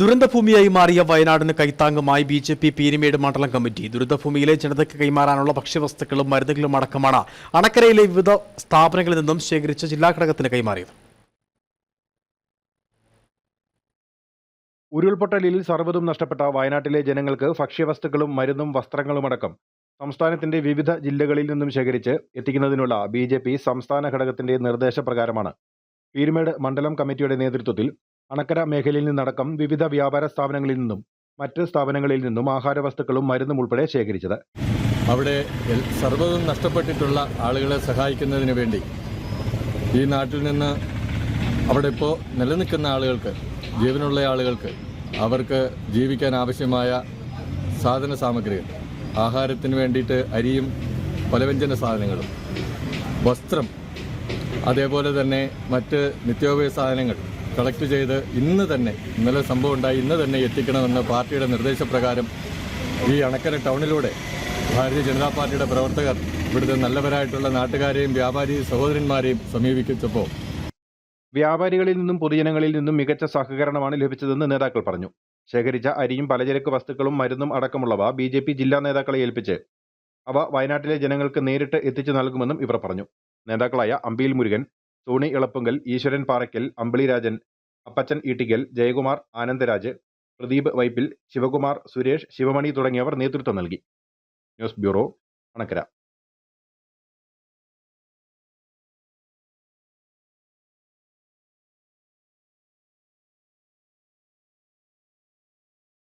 ദുരന്തഭൂമിയായി മാറിയ വയനാടിന് കൈത്താങ്ങുമായി ബി ജെ പി പീരിമേട് മണ്ഡലം കമ്മിറ്റി. ദുരന്തഭൂമിയിലെ ജനതയ്ക്ക് കൈമാറാനുള്ള ഭക്ഷ്യവസ്തുക്കളും മരുന്നുകളും അടക്കമാണ് അണക്കരയിലെ വിവിധ സ്ഥാപനങ്ങളിൽ നിന്നും ശേഖരിച്ച് ജില്ലാ ഘടകത്തിന് കൈമാറിയത്. ഉരുൾപൊട്ടലിൽ സർവതും നഷ്ടപ്പെട്ട വയനാട്ടിലെ ജനങ്ങൾക്ക് ഭക്ഷ്യവസ്തുക്കളും മരുന്നും വസ്ത്രങ്ങളുമടക്കം സംസ്ഥാനത്തിന്റെ വിവിധ ജില്ലകളിൽ നിന്നും ശേഖരിച്ച് എത്തിക്കുന്നതിനുള്ള ബി സംസ്ഥാന ഘടകത്തിന്റെ നിർദ്ദേശപ്രകാരമാണ്. പീരുമേട് മണ്ഡലം കമ്മിറ്റിയുടെ നേതൃത്വത്തിൽ അണക്കര മേഖലയിൽ നിന്നടക്കം വിവിധ വ്യാപാര സ്ഥാപനങ്ങളിൽ നിന്നും മറ്റ് സ്ഥാപനങ്ങളിൽ നിന്നും ആഹാര വസ്തുക്കളും മരുന്നും ഉൾപ്പെടെ ശേഖരിച്ചത്. അവിടെ സർവതും നഷ്ടപ്പെട്ടിട്ടുള്ള ആളുകളെ സഹായിക്കുന്നതിന് വേണ്ടി ഈ നാട്ടിൽ നിന്ന് അവിടെ ഇപ്പോൾ നിലനിൽക്കുന്ന ആളുകൾക്ക് ജീവനുള്ള ആളുകൾക്ക് അവർക്ക് ജീവിക്കാൻ ആവശ്യമായ സാധന സാമഗ്രികൾ ആഹാരത്തിന് വേണ്ടിയിട്ട് അരിയും പലവ്യഞ്ജന സാധനങ്ങളും വസ്ത്രം അതേപോലെ തന്നെ മറ്റ് നിത്യോപയോഗ സാധനങ്ങൾ കളക്ട് ചെയ്ത് ഇന്ന് തന്നെ ഇന്നലെ സംഭവം ഉണ്ടായി ഇന്ന് തന്നെ എത്തിക്കണമെന്ന് പാർട്ടിയുടെ നിർദ്ദേശപ്രകാരം ഈ അണക്കര ടൗണിലൂടെ ഭാരതീയ ജനതാ പാർട്ടിയുടെ പ്രവർത്തകർ ഇവിടുത്തെ നല്ലവരായിട്ടുള്ള നാട്ടുകാരെയും വ്യാപാരി സഹോദരന്മാരെയും സമീപിച്ചപ്പോൾ വ്യാപാരികളിൽ നിന്നും പൊതുജനങ്ങളിൽ നിന്നും മികച്ച സഹകരണമാണ് ലഭിച്ചതെന്ന് നേതാക്കൾ പറഞ്ഞു. ശേഖരിച്ച അരിയും പലചരക്ക് വസ്തുക്കളും മരുന്നും അടക്കമുള്ളവ ബി ജെ പി ജില്ലാ നേതാക്കളെ ഏൽപ്പിച്ച് അവ വയനാട്ടിലെ ജനങ്ങൾക്ക് നേരിട്ട് എത്തിച്ചു നൽകുമെന്നും ഇവർ പറഞ്ഞു. നേതാക്കളായ അമ്പിയിൽ മുരുകൻ സോണി ഇളപ്പുങ്കൽ ഈശ്വരൻ പാറയ്ക്കൽ അമ്പിളി രാജൻ അപ്പച്ചൻ ഈട്ടിക്കൽ ജയകുമാർ ആനന്ദരാജ് പ്രദീപ് വൈപ്പിൽ ശിവകുമാർ സുരേഷ് ശിവമണി തുടങ്ങിയവർ നേതൃത്വം നൽകി. News bureau Anakkara